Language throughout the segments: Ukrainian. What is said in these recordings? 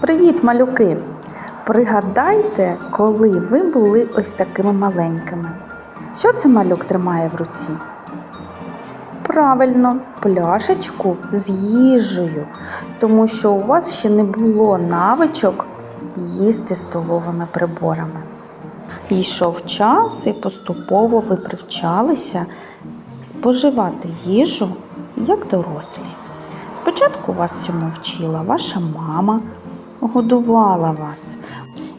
Привіт, малюки! Пригадайте, коли ви були ось такими маленькими. Що це малюк тримає в руці? Правильно, пляшечку з їжею, тому що у вас ще не було навичок їсти столовими приборами. Йшов час і поступово ви привчалися споживати їжу як дорослі. Спочатку вас цьому вчила ваша мама, годувала вас.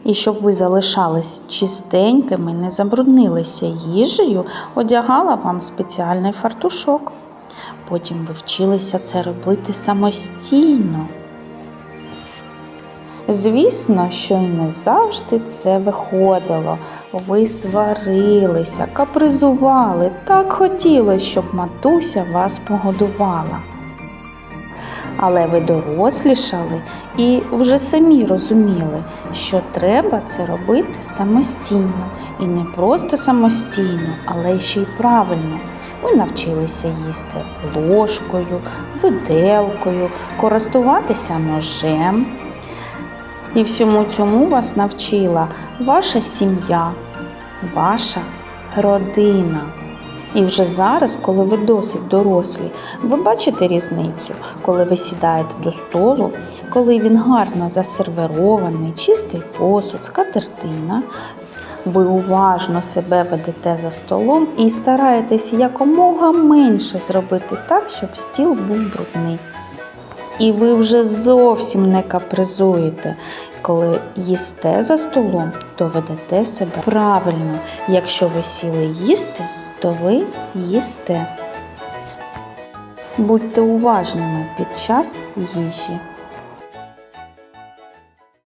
І щоб ви залишались чистенькими, не забруднилися їжею, одягала вам спеціальний фартушок. Потім ви вчилися це робити самостійно. Звісно, що й не завжди це виходило. Ви сварилися, капризували, так хотілося, щоб матуся вас погодувала. Але ви дорослішали і вже самі розуміли, що треба це робити самостійно. І не просто самостійно, але ще й правильно. Ви навчилися їсти ложкою, виделкою, користуватися ножем. І всьому цьому вас навчила ваша сім'я, ваша родина. І вже зараз, коли ви досить дорослі, ви бачите різницю, коли ви сідаєте до столу, коли він гарно засервирований, чистий посуд, скатертина. Ви уважно себе ведете за столом і стараєтесь якомога менше зробити так, щоб стіл був брудний. І ви вже зовсім не капризуєте. Коли їсте за столом, то ведете себе правильно. Якщо ви сіли їсти, то ви їсте. Будьте уважними під час їжі.